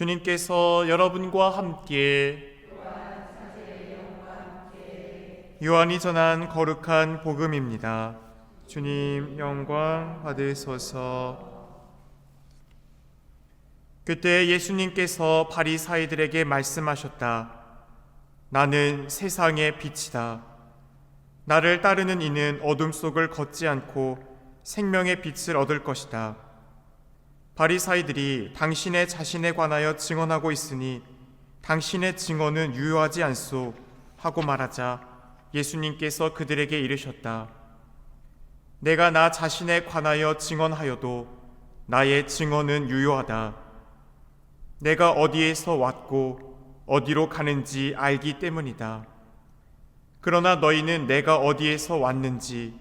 주님께서 여러분과 함께 요한이 전한 거룩한 복음입니다. 주님 영광 받으소서. 그때 예수님께서 바리사이들에게 말씀하셨다. 나는 세상의 빛이다. 나를 따르는 이는 어둠 속을 걷지 않고 생명의 빛을 얻을 것이다. 바리사이들이 당신의 자신에 관하여 증언하고 있으니 당신의 증언은 유효하지 않소 하고 말하자 예수님께서 그들에게 이르셨다. 내가 나 자신에 관하여 증언하여도 나의 증언은 유효하다. 내가 어디에서 왔고 어디로 가는지 알기 때문이다. 그러나 너희는 내가 어디에서 왔는지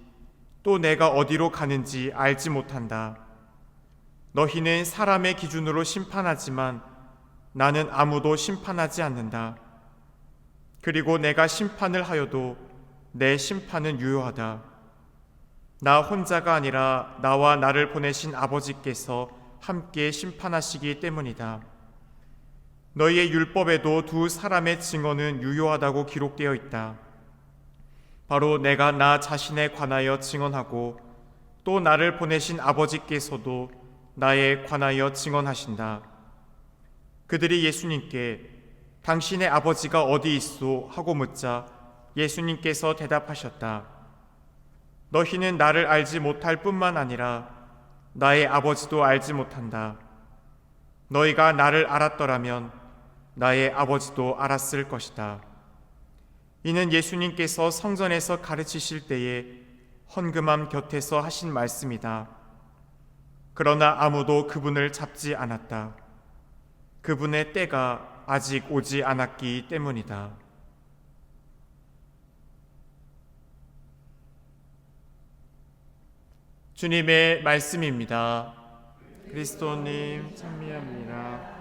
또 내가 어디로 가는지 알지 못한다. 너희는 사람의 기준으로 심판하지만 나는 아무도 심판하지 않는다. 그리고 내가 심판을 하여도 내 심판은 유효하다. 나 혼자가 아니라 나와 나를 보내신 아버지께서 함께 심판하시기 때문이다. 너희의 율법에도 두 사람의 증언은 유효하다고 기록되어 있다. 바로 내가 나 자신에 관하여 증언하고 또 나를 보내신 아버지께서도 나에 관하여 증언하신다. 그들이 예수님께 당신의 아버지가 어디 있소? 하고 묻자 예수님께서 대답하셨다. 너희는 나를 알지 못할 뿐만 아니라 나의 아버지도 알지 못한다. 너희가 나를 알았더라면 나의 아버지도 알았을 것이다. 이는 예수님께서 성전에서 가르치실 때에 헌금함 곁에서 하신 말씀이다. 그러나 아무도 그분을 잡지 않았다. 그분의 때가 아직 오지 않았기 때문이다. 주님의 말씀입니다. 그리스도님 찬미합니다.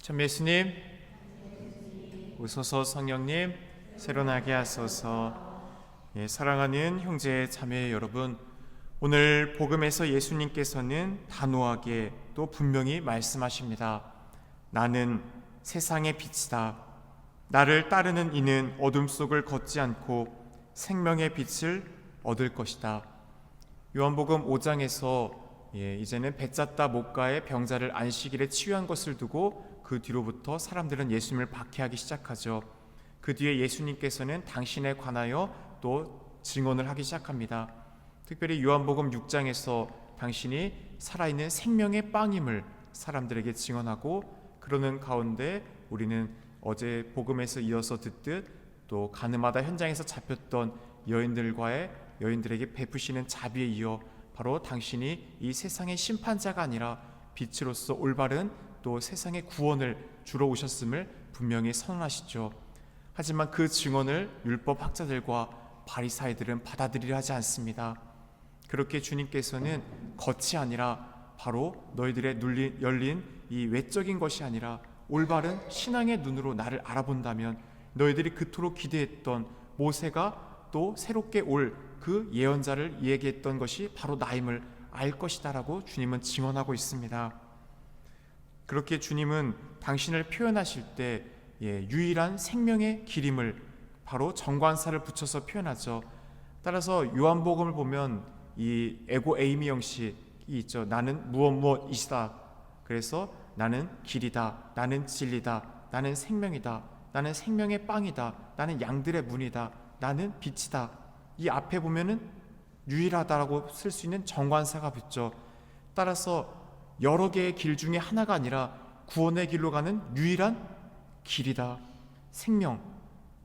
참 예수님 오소서 성령님 새로나게 하소서 예, 사랑하는 형제 자매 여러분 오늘 복음에서 예수님께서는 단호하게 또 분명히 말씀하십니다. 나는 세상의 빛이다. 나를 따르는 이는 어둠 속을 걷지 않고 생명의 빛을 얻을 것이다. 요한복음 5장에서 예, 이제는 배짰다 못가의 병자를 안식일에 치유한 것을 두고 그 뒤로부터 사람들은 예수님을 박해하기 시작하죠. 그 뒤에 예수님께서는 당신에 관하여 또 증언을 하기 시작합니다. 특별히 요한복음 6장에서 당신이 살아있는 생명의 빵임을 사람들에게 증언하고 그러는 가운데 우리는 어제 복음에서 이어서 듣듯 또 가늠하다 현장에서 잡혔던 여인들과의 여인들에게 베푸시는 자비에 이어 바로 당신이 이 세상의 심판자가 아니라 빛으로서 올바른 또 세상의 구원을 주러 오셨음을 분명히 선언하시죠. 하지만 그 증언을 율법 학자들과 바리사이들은 받아들이려 하지 않습니다. 그렇게 주님께서는 겉이 아니라 바로 너희들의 눌린, 열린 이 외적인 것이 아니라 올바른 신앙의 눈으로 나를 알아본다면 너희들이 그토록 기대했던 모세가 또 새롭게 올 그 예언자를 얘기했던 것이 바로 나임을 알 것이다라고 주님은 증언하고 있습니다. 그렇게 주님은 당신을 표현하실 때 예, 유일한 생명의 기림을 바로 정관사를 붙여서 표현하죠. 따라서 요한복음을 보면 이 에고 에이미 형식이 있죠. 나는 무엇 무엇이다. 그래서 나는 길이다. 나는 진리다. 나는 생명이다. 나는 생명의 빵이다. 나는 양들의 문이다. 나는 빛이다. 이 앞에 보면은 유일하다라고 쓸 수 있는 정관사가 붙죠. 따라서 여러 개의 길 중에 하나가 아니라 구원의 길로 가는 유일한 길이다. 생명.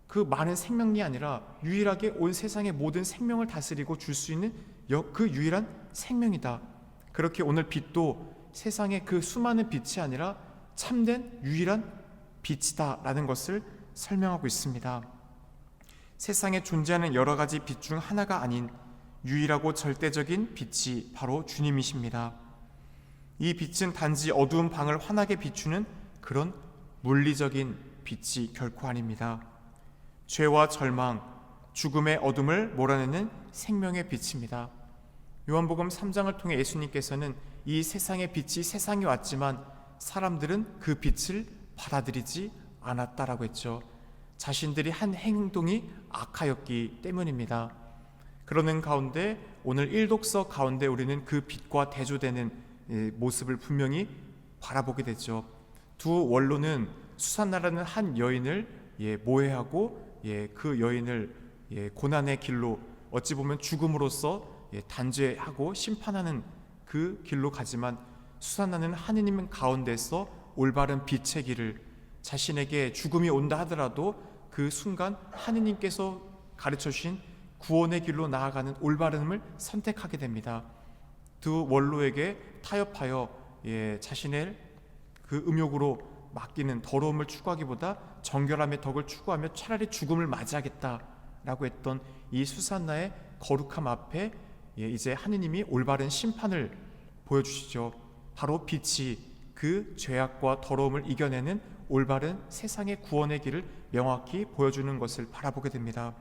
그 많은 생명이 아니라 유일하게 온 세상의 모든 생명을 다스리고 줄 수 있는 그 유일한 생명이다. 그렇게 오늘 빛도 세상의 그 수많은 빛이 아니라 참된 유일한 빛이다라는 것을 설명하고 있습니다. 세상에 존재하는 여러 가지 빛 중 하나가 아닌 유일하고 절대적인 빛이 바로 주님이십니다. 이 빛은 단지 어두운 방을 환하게 비추는 그런 물리적인 빛이 결코 아닙니다. 죄와 절망, 죽음의 어둠을 몰아내는 생명의 빛입니다. 요한복음 3장을 통해 예수님께서는 이 세상의 빛이 세상에 왔지만 사람들은 그 빛을 받아들이지 않았다라고 했죠. 자신들이 한 행동이 악하였기 때문입니다. 그러는 가운데 오늘 일독서 가운데 우리는 그 빛과 대조되는 예, 모습을 분명히 바라보게 되죠. 두 원로는 수산나라는 한 여인을 예, 모해하고 예, 그 여인을 예, 고난의 길로 어찌 보면 죽음으로써 예, 단죄하고 심판하는 그 길로 가지만 수산나는 하느님 가운데서 올바른 빛의 길을 자신에게 죽음이 온다 하더라도 그 순간 하느님께서 가르쳐 주신 구원의 길로 나아가는 올바름을 선택하게 됩니다. 두 원로에게 타협하여 예, 자신의 그 음욕으로 맡기는 더러움을 추구하기보다 정결함의 덕을 추구하며 차라리 죽음을 맞이하겠다라고 했던 이 수산나의 거룩함 앞에 예, 이제 하느님이 올바른 심판을 보여주시죠. 바로 빛이 그 죄악과 더러움을 이겨내는 올바른 세상의 구원의 길을 명확히 보여주는 것을 바라보게 됩니다.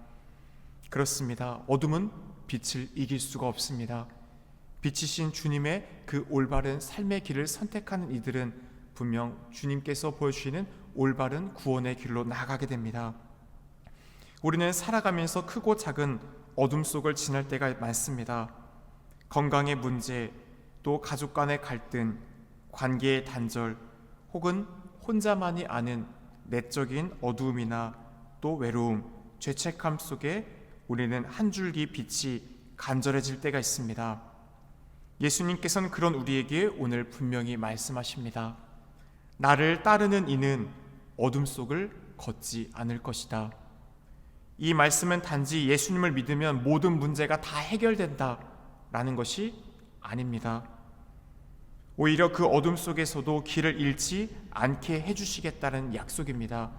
그렇습니다. 어둠은 빛을 이길 수가 없습니다. 빛이신 주님의 그 올바른 삶의 길을 선택하는 이들은 분명 주님께서 보여주시는 올바른 구원의 길로 나가게 됩니다. 우리는 살아가면서 크고 작은 어둠 속을 지날 때가 많습니다. 건강의 문제, 또 가족 간의 갈등, 관계의 단절, 혹은 혼자만이 아는 내적인 어두움이나 또 외로움, 죄책감 속에 우리는 한 줄기 빛이 간절해질 때가 있습니다. 예수님께서는 그런 우리에게 오늘 분명히 말씀하십니다. 나를 따르는 이는 어둠 속을 걷지 않을 것이다. 이 말씀은 단지 예수님을 믿으면 모든 문제가 다 해결된다 라는 것이 아닙니다. 오히려 그 어둠 속에서도 길을 잃지 않게 해주시겠다는 약속입니다.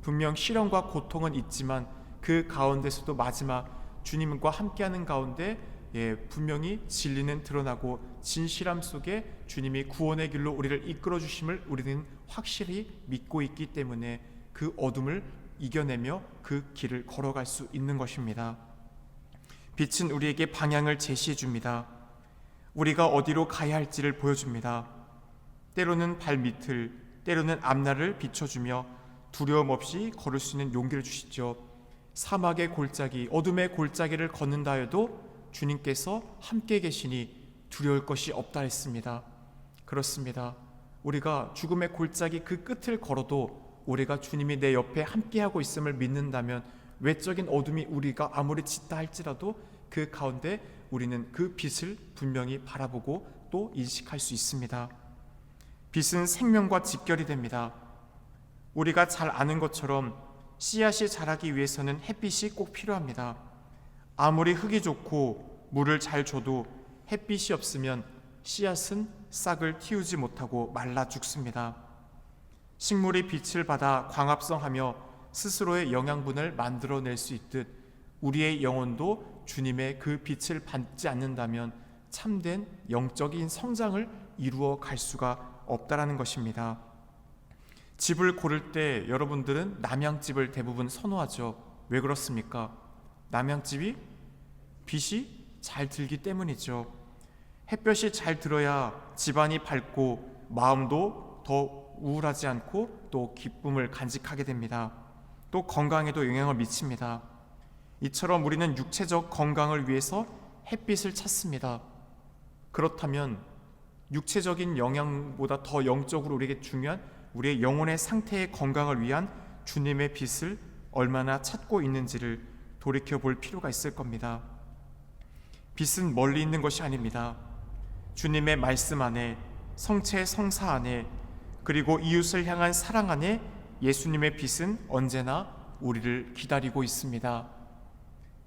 분명 시련과 고통은 있지만 그 가운데서도 마지막 주님과 함께하는 가운데 예, 분명히 진리는 드러나고 진실함 속에 주님이 구원의 길로 우리를 이끌어 주심을 우리는 확실히 믿고 있기 때문에 그 어둠을 이겨내며 그 길을 걸어갈 수 있는 것입니다. 빛은 우리에게 방향을 제시해 줍니다. 우리가 어디로 가야 할지를 보여줍니다. 때로는 발밑을, 때로는 앞날을 비춰주며 두려움 없이 걸을 수 있는 용기를 주시죠. 사막의 골짜기, 어둠의 골짜기를 걷는다 해도 주님께서 함께 계시니 두려울 것이 없다 했습니다. 그렇습니다. 우리가 죽음의 골짜기 그 끝을 걸어도 우리가 주님이 내 옆에 함께하고 있음을 믿는다면 외적인 어둠이 우리가 아무리 짙다 할지라도 그 가운데 우리는 그 빛을 분명히 바라보고 또 인식할 수 있습니다. 빛은 생명과 직결이 됩니다. 우리가 잘 아는 것처럼 씨앗이 자라기 위해서는 햇빛이 꼭 필요합니다. 아무리 흙이 좋고 물을 잘 줘도 햇빛이 없으면 씨앗은 싹을 틔우지 못하고 말라 죽습니다. 식물이 빛을 받아 광합성하며 스스로의 영양분을 만들어낼 수 있듯 우리의 영혼도 주님의 그 빛을 받지 않는다면 참된 영적인 성장을 이루어 갈 수가 없다라는 것입니다. 집을 고를 때 여러분들은 남양집을 대부분 선호하죠. 왜 그렇습니까? 남양집이 빛이 잘 들기 때문이죠. 햇볕이 잘 들어야 집안이 밝고 마음도 더 우울하지 않고 또 기쁨을 간직하게 됩니다. 또 건강에도 영향을 미칩니다. 이처럼 우리는 육체적 건강을 위해서 햇빛을 찾습니다. 그렇다면 육체적인 영향보다 더 영적으로 우리에게 중요한 우리의 영혼의 상태의 건강을 위한 주님의 빛을 얼마나 찾고 있는지를 돌이켜 볼 필요가 있을 겁니다. 빛은 멀리 있는 것이 아닙니다. 주님의 말씀 안에, 성체 성사 안에, 그리고 이웃을 향한 사랑 안에 예수님의 빛은 언제나 우리를 기다리고 있습니다.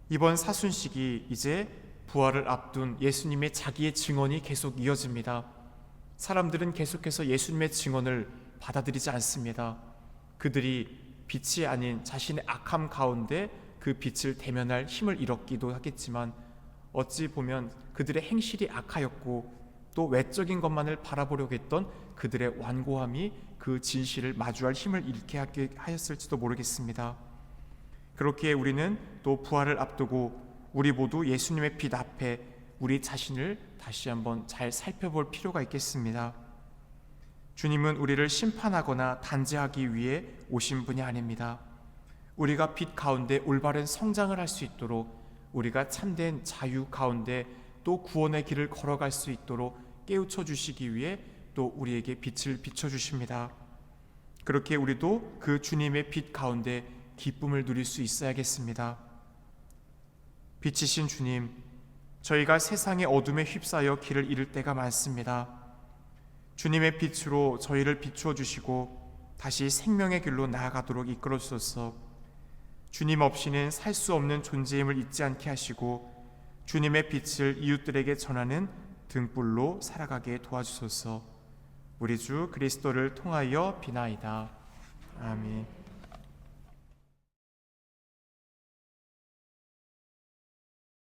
이번 사순식이 이제 부활을 앞둔 예수님의 자기의 증언이 계속 이어집니다. 사람들은 계속해서 예수님의 증언을 받아들이지 않습니다. 그들이 빛이 아닌 자신의 악함 가운데 그 빛을 대면할 힘을 잃었기도 하겠지만 어찌 보면 그들의 행실이 악하였고 또 외적인 것만을 바라보려고 했던 그들의 완고함이 그 진실을 마주할 힘을 잃게 하였을지도 모르겠습니다. 그렇게 우리는 또 부활을 앞두고 우리 모두 예수님의 빛 앞에 우리 자신을 다시 한번 잘 살펴볼 필요가 있겠습니다. 주님은 우리를 심판하거나 단죄하기 위해 오신 분이 아닙니다. 우리가 빛 가운데 올바른 성장을 할 수 있도록 우리가 참된 자유 가운데 또 구원의 길을 걸어갈 수 있도록 깨우쳐 주시기 위해 또 우리에게 빛을 비춰 주십니다. 그렇게 우리도 그 주님의 빛 가운데 기쁨을 누릴 수 있어야겠습니다. 빛이신 주님, 저희가 세상의 어둠에 휩싸여 길을 잃을 때가 많습니다. 주님의 빛으로 저희를 비추어 주시고 다시 생명의 길로 나아가도록 이끌어 주소서. 주님 없이는 살 수 없는 존재임을 잊지 않게 하시고 주님의 빛을 이웃들에게 전하는 등불로 살아가게 도와주소서. 우리 주 그리스도를 통하여 비나이다. 아멘.